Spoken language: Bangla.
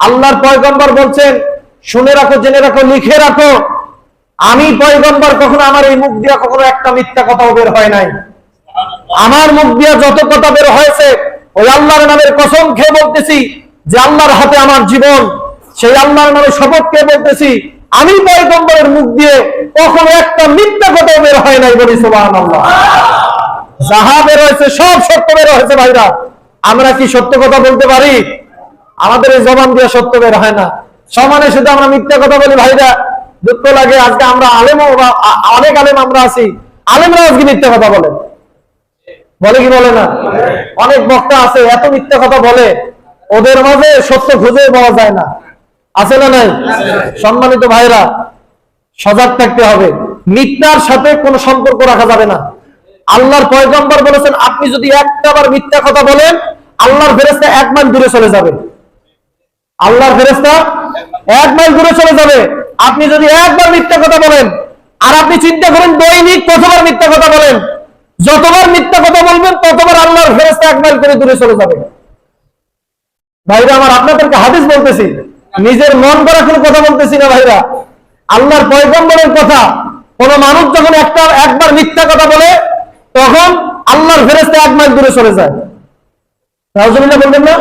আল্লাহর পয়গম্বর বলছেন, শুনে রাখো, জেনে রাখো, লিখে রাখো। আমি পয়গম্বর, কখনো আমার এই মুখ দিয়া কখনো একটা মিথ্যা কথাও বের হয় নাই। আমার মুখ দিয়া যত কথা বের হয়েছে, ওই আল্লাহর নামের কসম খেয়ে বলতেছি যে আল্লাহর হাতে আমার জীবন। সেই আল্লাহর নামে শপথ খেয়ে বলতেছি, আমি পয়গম্বরের মুখ দিয়ে কখনো একটা মিথ্যা কথাও বের হয় নাই বলি, সুবহানাল্লাহ। যাহা বের হয়েছে, সব সত্য বের হয়েছে ভাইরা। আমরা কি সত্য কথা বলতে পারি? আমাদের এই জবান দিয়ে সত্য বের হয় না। সমানে শুধু আমরা মিথ্যা কথা বলি, ভাইরা, দুঃখ লাগে, আজকে আমরা আলেম অনেক আলেম আমরা আছি। আলেমরা আজকে মিথ্যা কথা বলে। বলে কি বলে না? অনেক বক্তা আছে, এত মিথ্যা কথা বলে, ওদের মাঝে সত্য খুঁজে পাওয়া যায় না। আছে না নাই? সম্মানিত ভাইরা, সজাগ থাকতে হবে। মিথ্যার সাথে কোনো সম্পর্ক রাখা যাবে না। আল্লাহর পয়গম্বর বলেছেন, আপনি যদি একটা বার মিথ্যা কথা বলেন, আল্লাহর ফেরেস্তা এক মাইল দূরে চলে যাবে। আল্লাহর ফেরেস্তা এক মাইল দূরে চলে যাবে। আপনি যদি একবার মিথ্যা কথা বলেন, আর আপনি চিন্তা করেন দৈনিক কতবার মিথ্যা কথা বলেন, যতবার মিথ্যা কথা বলবেন, ততবার আল্লাহর ফেরেস্তা এক মাইল করে দূরে চলে যাবে। ভাইরা, আমার আপনাদেরকে হাদিস বলতেছি, নিজের মন করা কোনো কথা বলতেছি না ভাইরা। আল্লাহর পয়গম্বরের কথা, কোন মানুষ যখন একটা একবার মিথ্যা কথা বলে, তখন আল্লাহর ফেরেস্তা এক মাইল দূরে চলে যায়। রাজনীলা বলবেন না?